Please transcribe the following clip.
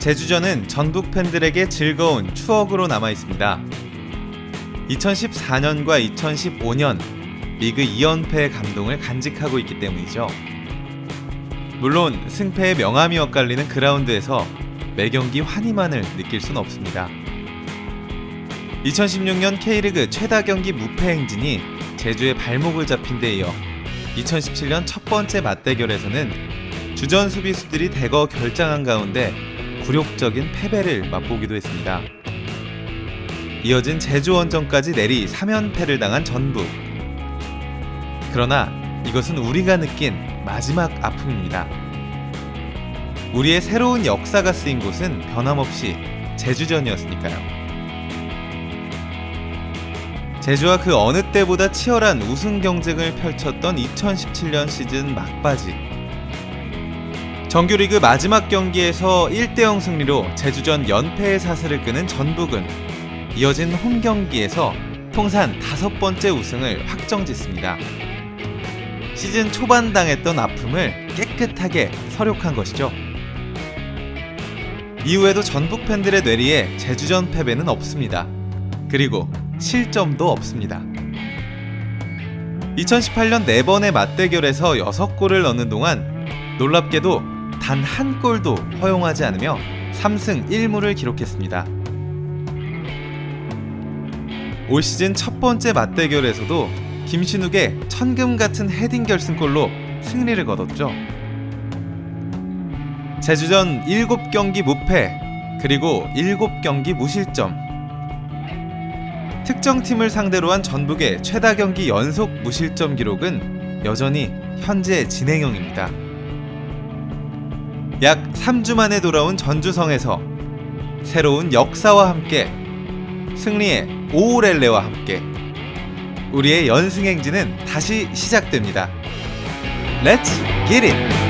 제주전은 전북 팬들에게 즐거운 추억으로 남아 있습니다. 2014년과 2015년 리그 2연패의 감동을 간직하고 있기 때문이죠. 물론 승패의 명암이 엇갈리는 그라운드에서 매 경기 환희만을 느낄 순 없습니다. 2016년 K리그 최다 경기 무패 행진이 제주의 발목을 잡힌 데 이어 2017년 첫 번째 맞대결에서는 주전 수비수들이 대거 결장한 가운데 굴욕적인 패배를 맛보기도 했습니다. 이어진 제주 원정까지 내리 3연패를 당한 전북. 그러나 이것은 우리가 느낀 마지막 아픔입니다. 우리의 새로운 역사가 쓰인 곳은 변함없이 제주전이었으니까요. 제주와 그 어느 때보다 치열한 우승 경쟁을 펼쳤던 2017년 시즌 막바지. 정규리그 마지막 경기에서 1대0 승리로 제주전 연패의 사슬을 끄는 전북은 이어진 홈 경기에서 통산 다섯 번째 우승을 확정짓습니다. 시즌 초반 당했던 아픔을 깨끗하게 서력한 것이죠. 이후에도 전북 팬들의 뇌리에 제주전 패배는 없습니다. 그리고 실점도 없습니다. 2018년 4번의 맞대결에서 6골을 넣는 동안 놀랍게도 단 한 골도 허용하지 않으며 3승 1무를 기록했습니다. 올 시즌 첫 번째 맞대결에서도 김신욱의 천금 같은 헤딩 결승골로 승리를 거뒀죠. 제주전 7경기 무패 그리고 7경기 무실점 특정 팀을 상대로 한 전북의 최다 경기 연속 무실점 기록은 여전히 현재 진행형입니다. 약 3주 만에 돌아온 전주성에서 새로운 역사와 함께 승리의 오우렐레와 함께 우리의 연승 행진은 다시 시작됩니다. Let's get it!